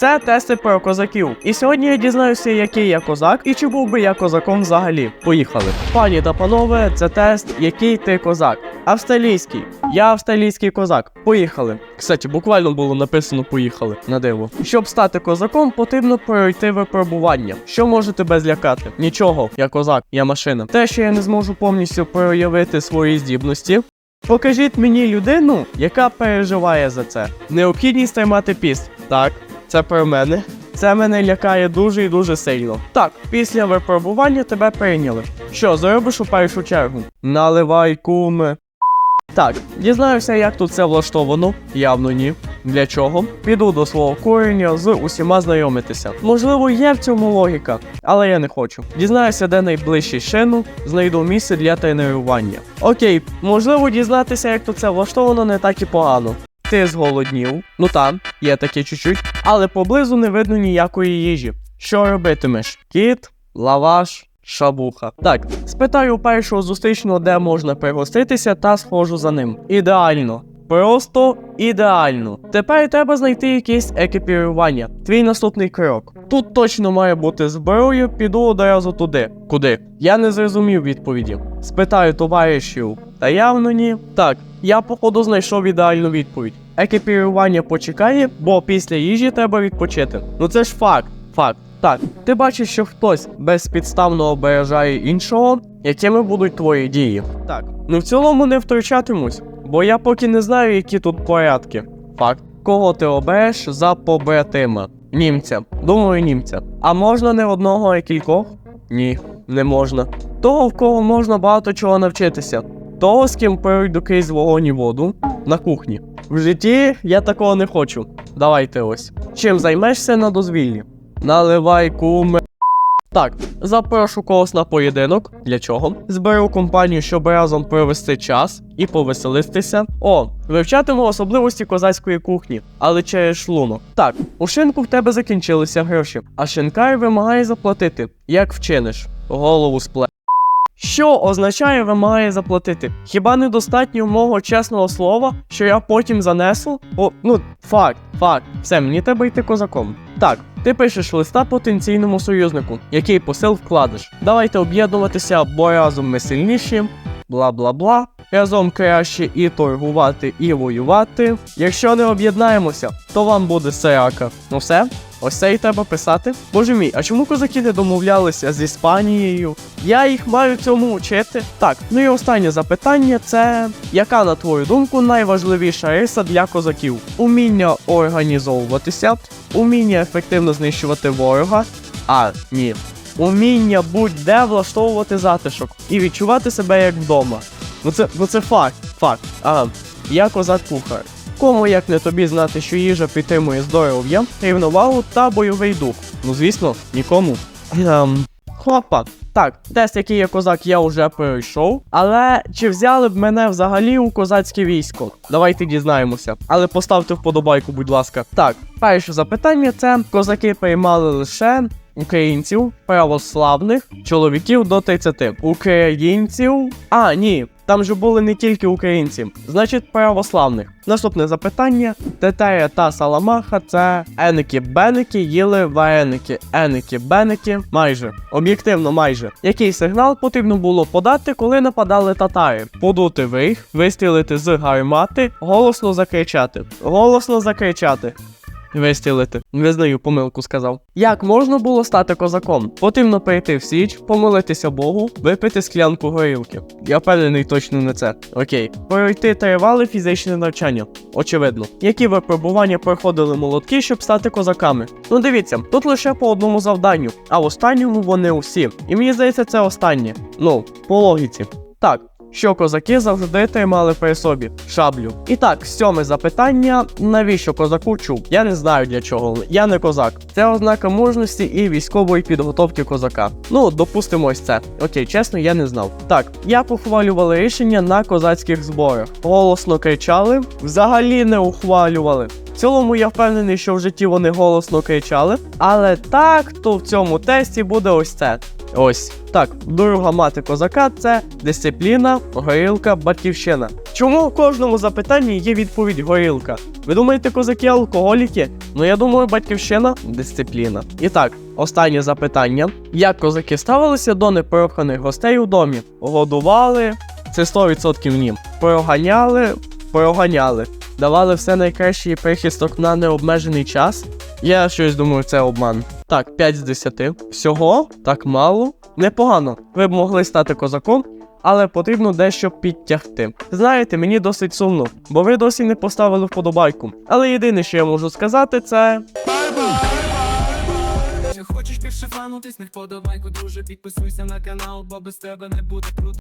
Це тести про козаків. І сьогодні я дізнаюся, який я козак і чи був би я козаком взагалі. Поїхали. Пані та панове, це тест, який ти козак. Австралійський. Я австралійський козак. Поїхали. Кстати, буквально було написано поїхали на диво. Щоб стати козаком, потрібно пройти випробування. Що може тебе злякати? Нічого, я козак, я машина. Те, що я не зможу повністю проявити свої здібності. Покажіть мені людину, яка переживає за це. Необхідність тримати піст. Так, це про мене. Це мене лякає дуже і дуже сильно. Так, після випробування тебе прийняли. Що, зробиш у першу чергу? Наливай куми. Так, дізнаюся, як тут це влаштовано. Явно ні. Для чого? Піду до свого корення з усіма знайомитися. Можливо, є в цьому логіка, але я не хочу. Дізнаюся, де найближчий шину, знайду місце для тренування. Окей, можливо, дізнатися, як тут це влаштовано, не так і погано. Ти зголоднів, ну там, є таке чуть-чуть, але поблизу не видно ніякої їжі. Що робитимеш? Кіт, лаваш, шабуха. Так, спитаю першого зустрічного, де можна пригоститися, та схожу за ним. Ідеально. Просто ідеально. Тепер треба знайти якесь екіпірування. Твій наступний крок. Тут точно має бути зброя, піду одразу туди. Куди? Я не зрозумів відповіді. Спитаю товаришів. Та явно ні. Так, я походу знайшов ідеальну відповідь. Екіпірування почекає, бо після їжі треба відпочити. Ну це ж факт. Факт. Так, ти бачиш, що хтось безпідставно обережає іншого, якими будуть твої дії. Так, ну в цілому не втручатимусь, бо я поки не знаю, які тут порядки. Факт. Кого ти обереш за побратима? Німця. Думаю, німця. А можна не одного, а кількох? Ні, не можна. Того, в кого можна багато чого навчитися. Того, з ким пройду крізь вогонь і воду на кухні. В житті я такого не хочу. Давайте ось. Чим займешся на дозвіллі? Наливай куме. Так, запрошу когось на поєдинок. Для чого? Зберу компанію, щоб разом провести час і повеселитися. О, вивчатиму особливості козацької кухні, але через шлунок. Так, у шинку в тебе закінчилися гроші, а шинкар вимагає заплатити. Як вчиниш? Голову спле. Що означає вимагає заплатити? Хіба недостатньо мого чесного слова, що я потім занесу? О, ну, факт, факт. Все, мені треба йти козаком. Так, ти пишеш листа потенційному союзнику, який посил вкладеш. Давайте об'єднуватися, бо разом ми сильніші. Бла бла бла. Разом краще і торгувати, і воювати. Якщо не об'єднаємося, то вам буде срака. Ну все? Ось це і треба писати. Боже мій, а чому козаки не домовлялися з Іспанією? Я їх маю цьому вчити. Так, ну і останнє запитання це яка, на твою думку, найважливіша риса для козаків? Уміння організовуватися, уміння ефективно знищувати ворога. А, ні. Уміння будь-де влаштовувати затишок і відчувати себе як вдома. Ну це, ну це факт, факт. Ага. Я козак кухар. Кому як не тобі знати, що їжа підтримує здоров'я, рівновагу та бойовий дух. Ну звісно, нікому. Ем, хопа. Так, тест, який я козак, я вже пройшов. Але чи взяли б мене взагалі у козацьке військо? Давайте дізнаємося. Але поставте вподобайку, будь ласка. Так, перше запитання це козаки приймали лише українців, православних, чоловіків до 30. Українців. А, ні. Там же були не тільки українці, значить православних. Наступне запитання: Тетеря та Саламаха це еники-беники їли вареники. Еники-беники майже. Об'єктивно, майже. Який сигнал потрібно було подати, коли нападали татари? Подути вих, вистрілити з гармати, голосно закричати. Голосно закричати. Вистрілити. Визнаю, помилку сказав. Як можна було стати козаком? Потрібно перейти в січ, помолитися Богу, випити склянку горілки. Я впевнений точно не це. Окей. Пройти тривале фізичне навчання. Очевидно. Які випробування проходили молодки, щоб стати козаками? Ну дивіться, тут лише по одному завданню, а в останньому вони усі. І мені здається, це останнє. Ну, по логіці. Так, що козаки завжди тримали при собі шаблю. І так, сьоме запитання: навіщо козаку чуб? Я не знаю для чого. Я не козак. Це ознака мужності і військової підготовки козака. Ну, допустимо ось це. Окей, чесно, я не знав. Так, як ухвалювали рішення на козацьких зборах? Голосно кричали, взагалі не ухвалювали. В цілому я впевнений, що в житті вони голосно кричали. Але так, то в цьому тесті буде ось це. Ось так, друга мати козака це дисципліна, горілка, батьківщина. Чому у кожному запитанні є відповідь горілка? Ви думаєте, козаки алкоголіки? Ну я думаю, батьківщина дисципліна. І так, останнє запитання: як козаки ставилися до непроханих гостей у домі? Годували, це 100% ні. Проганяли, проганяли. Давали все найкраще і прихисток на необмежений час. Я щось думаю, це обман. Так, 5 з 10. Всього так мало. Непогано. Ви б могли стати козаком, але потрібно дещо підтягти. Знаєте, мені досить сумно, бо ви досі не поставили вподобайку. Але єдине, що я можу сказати, це. Хочеш більше фану, тисни вподобайку, друже, підписуйся на канал, бо без тебе не буде круто.